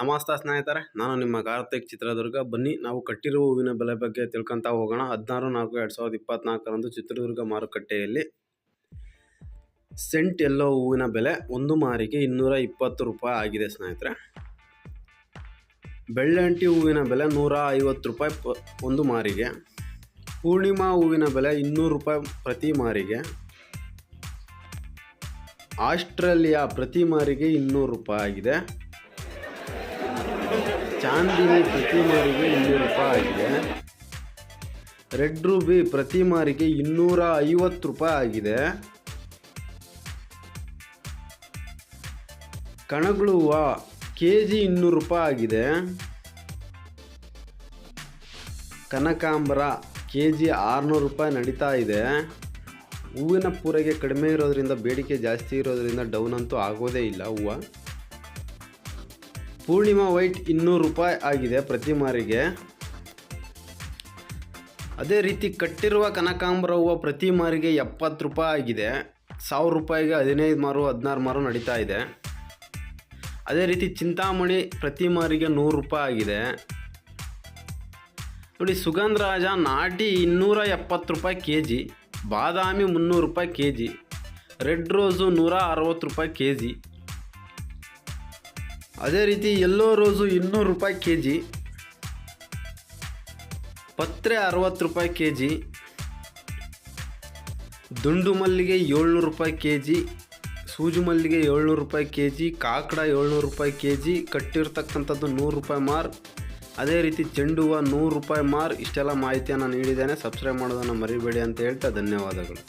ನಮಸ್ತೆ ಸ್ನೇಹಿತರೆ, ನಾನು ನಿಮ್ಮ ಕಾರ್ತಿಕ್ ಚಿತ್ರದುರ್ಗ. ಬನ್ನಿ, ನಾವು ಕಟ್ಟಿರುವ ಹೂವಿನ ಬೆಲೆ ಬಗ್ಗೆ ತಿಳ್ಕೊಂತ ಹೋಗೋಣ. ಹದಿನಾರು ನಾಲ್ಕು ಎರಡು ಸಾವಿರದ ಇಪ್ಪತ್ನಾಲ್ಕರಂದು ಚಿತ್ರದುರ್ಗ ಮಾರುಕಟ್ಟೆಯಲ್ಲಿ ಸೆಂಟ್ ಎಲ್ಲೋ ಹೂವಿನ ಬೆಲೆ ಒಂದು ಮಾರಿಗೆ ಇನ್ನೂರ ಇಪ್ಪತ್ತು ರೂಪಾಯಿ ಆಗಿದೆ ಸ್ನೇಹಿತರೆ. ಬೆಳ್ಳಂಟಿ ಹೂವಿನ ಬೆಲೆ ನೂರ ಐವತ್ತು ರೂಪಾಯಿ ಒಂದು ಮಾರಿಗೆ. ಪೂರ್ಣಿಮಾ ಹೂವಿನ ಬೆಲೆ ಇನ್ನೂರು ರೂಪಾಯಿ ಪ್ರತಿ ಮಾರಿಗೆ. ಆಸ್ಟ್ರೇಲಿಯಾ ಪ್ರತಿ ಮಾರಿಗೆ ಇನ್ನೂರು ರೂಪಾಯಿ ಆಗಿದೆ. ಚಾಂದಿನಿ ಪ್ರತಿ ಮಾರಿಗೆ ಇನ್ನೂರು ರೂಪಾಯಿ ಆಗಿದೆ. ರೆಡ್ ರೂಬಿ ಪ್ರತಿ ಮಾರಿಗೆ ಇನ್ನೂರ ಐವತ್ತು ರೂಪಾಯಿ ಆಗಿದೆ. ಕಣಗಳು ಹೂವು ಕೆ ಜಿ ಇನ್ನೂರು ರೂಪಾಯಿ ಆಗಿದೆ. ಕನಕಾಂಬರ ಕೆ ಜಿ ಆರುನೂರು ರೂಪಾಯಿ ನಡೀತಾ ಇದೆ. ಹೂವಿನ ಪೂರೈಕೆ ಕಡಿಮೆ ಇರೋದ್ರಿಂದ, ಬೇಡಿಕೆ ಜಾಸ್ತಿ ಇರೋದರಿಂದ ಡೌನ್ ಅಂತೂ ಆಗೋದೇ ಇಲ್ಲ ಹೂವು. ಪೂರ್ಣಿಮಾ ವೈಟ್ ಇನ್ನೂರು ರೂಪಾಯಿ ಆಗಿದೆ ಪ್ರತಿ ಮಾರಿಗೆ. ಅದೇ ರೀತಿ ಕಟ್ಟಿರುವ ಕನಕಾಂಬರ ಹೂವು ಪ್ರತಿ ಮಾರಿಗೆ ಎಪ್ಪತ್ತು ರೂಪಾಯಿ ಆಗಿದೆ. ಸಾವಿರ ರೂಪಾಯಿಗೆ ಹದಿನೈದು ಮಾರು, ಹದಿನಾರು ಮಾರು ನಡೀತಾ ಇದೆ. ಅದೇ ರೀತಿ ಚಿಂತಾಮಣಿ ಪ್ರತಿ ಮಾರಿಗೆ ನೂರು ರೂಪಾಯಿ ಆಗಿದೆ. ನೋಡಿ ಸುಗಂಧರಾಜ ನಾಟಿ ಇನ್ನೂರ ಎಪ್ಪತ್ತು ರೂಪಾಯಿ ಕೆ ಜಿ ಬಾದಾಮಿ ಮುನ್ನೂರು ರೂಪಾಯಿ ಕೆ ಜಿ ರೆಡ್ ರೋಸು ನೂರ ಅರವತ್ತು ರೂಪಾಯಿ ಕೆ ಜಿ ಅದೇ ರೀತಿ ಎಲ್ಲೋ ರೋಸು ಇನ್ನೂರು ರೂಪಾಯಿ ಕೆ ಜಿ ಪತ್ರೆ ಅರವತ್ತು ರೂಪಾಯಿ ಕೆ ಜಿ ದುಂಡು ಮಲ್ಲಿಗೆ ಏಳ್ನೂರು ರೂಪಾಯಿ ಕೆ ಜಿ ಸೂಜು ಮಲ್ಲಿಗೆ ಏಳ್ನೂರು ರೂಪಾಯಿ ಕೆ ಜಿ ಕಾಕಡ ಏಳ್ನೂರು ರೂಪಾಯಿ ಕೆ ಜಿ ಕಟ್ಟಿರ್ತಕ್ಕಂಥದ್ದು ನೂರು ರೂಪಾಯಿ ಮಾರ್. ಅದೇ ರೀತಿ ಚೆಂಡು ಹೂವು ನೂರು ರೂಪಾಯಿ ಮಾರ್. ಇಷ್ಟೆಲ್ಲ ಮಾಹಿತಿಯನ್ನು ನೀಡಿದ್ದೇನೆ. ಸಬ್ಸ್ಕ್ರೈಬ್ ಮಾಡೋದನ್ನು ಮರಿಬೇಡಿ ಅಂತ ಹೇಳ್ತಾ ಧನ್ಯವಾದಗಳು.